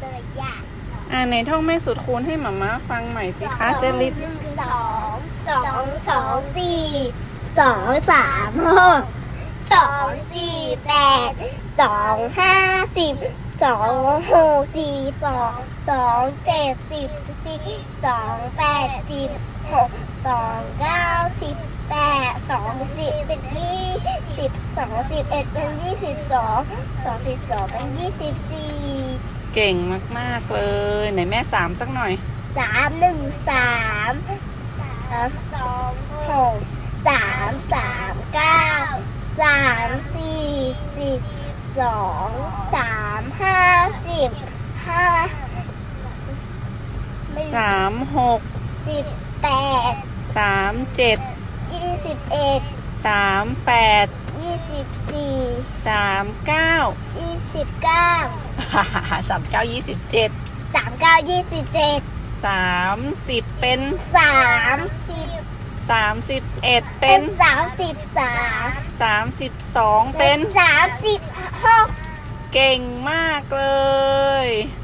เลยอยากอ่าในท่องแม่สุดคูณให้หมาม่าฟังใหม่สิคะเจลิตหนึ่งสองสองสองสี่สองสามห้าสองสี่แปดสองห้าสิบสองหกสี่สองสองเจ็ดสิบสี่สองแปดสิบหกสองเก้าสิบแปดสองสิบเป็นยี่สิบสองสิบเอ็ดเป็นยี่สิบสองสองสิบสองเป็นยี่สิบสี่ เก่งมาก ๆ เลย ไหนแม่สามสักหน่อยสามหนึ่งสามสามสองหกสามสามเก้าสามสี่สิบสองสามห้าสิบห้าไม่สามหกสิบแปดสามเจ็ดยี่สิบเอ็ดสามแปดยี่สิบสี่ สามเก้ายี่สิบเก้าสามเก้ายี่สิบเจ็ดสามเก้ายี่สิบเจ็ดสามสิบเป็นสามสิบสามสิบเอ็ดเป็เป็นนสามสิบสามสามสิบสองเป็นสามสิบหกเก่งมากเลยสามสิบหก